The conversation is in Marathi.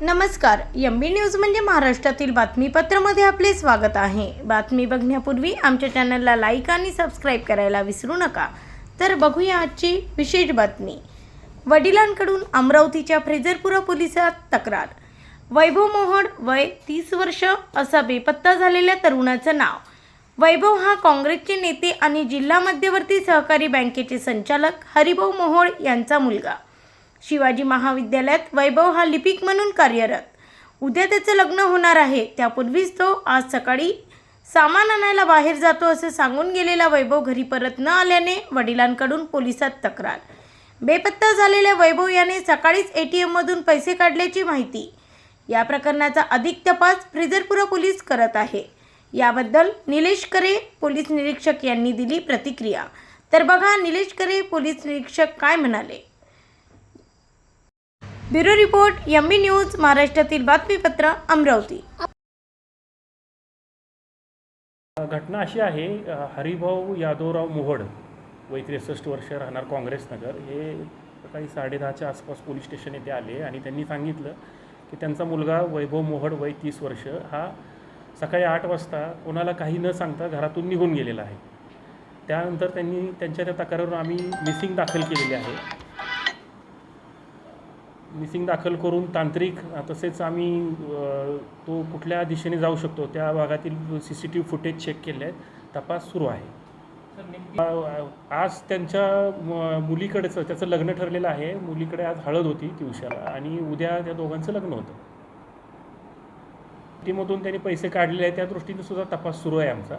नमस्कार एम बी न्यूज म्हणजे महाराष्ट्रातील बातमीपत्रामध्ये आपले स्वागत आहे. बातमी बघण्यापूर्वी आमच्या चॅनलला लाईक आणि सबस्क्राईब करायला विसरू नका. तर बघूया आजची विशेष बातमी. वडिलांकडून अमरावतीच्या फ्रेजरपुरा पोलिसात तक्रार. वैभव मोहड वय तीस वर्ष असा बेपत्ता झालेल्या तरुणाचं नाव. वैभव हा काँग्रेसचे नेते आणि जिल्हा मध्यवर्ती सहकारी बँकेचे संचालक हरिभाऊ मोहोळ यांचा मुलगा. शिवाजी महाविद्यालयात वैभव हा लिपिक म्हणून कार्यरत. उद्या त्याचं लग्न होणार आहे. त्यापूर्वीच तो आज सकाळी सामान आणायला बाहेर जातो असं सांगून गेलेला वैभव घरी परत न आल्याने वडिलांकडून पोलिसात तक्रार. बेपत्ता झालेल्या वैभव याने सकाळीच ए टी एममधून पैसे काढल्याची माहिती. या प्रकरणाचा अधिक तपास फ्रिजरपुरा पोलीस करत आहे. याबद्दल निलेश करे पोलीस निरीक्षक यांनी दिली प्रतिक्रिया. तर बघा निलेश करे पोलीस निरीक्षक काय म्हणाले? ब्युरो रिपोर्ट यम्मी न्यूज महाराष्ट्रातील बातमीपत्र अमरावती. घटना अशी आहे हरिभाऊ यादवराव मोहड वय त्रेसष्ट वर्ष राहणार काँग्रेस नगर. हे सकाळी साडेदहाच्या आसपास पोलीस स्टेशन येथे आले आणि त्यांनी सांगितलं की त्यांचा मुलगा वैभव मोहड वय तीस वर्ष हा सकाळी आठ वाजता कोणाला काही न सांगता घरातून निघून गेलेला आहे. त्यानंतर त्यांनी त्यांच्या त्या तक्रारीवर आम्ही मिसिंग दाखल केलेली आहे. मिसिंग दाखल करून तांत्रिक तसेच आम्ही तो कुठल्या दिशेने जाऊ शकतो त्या भागातील C C T V footage check केले आहेत. तपास सुरू आहे. आज त्यांच्या मुलीकडेचं त्याचं लग्न ठरलेलं आहे. मुलीकडे आज हळद होती दिवसाला आणि उद्या त्या दोघांचं लग्न होतं. टीमधून त्यांनी पैसे काढलेले आहेत. त्या दृष्टीने सुद्धा तपास सुरू आहे आमचा.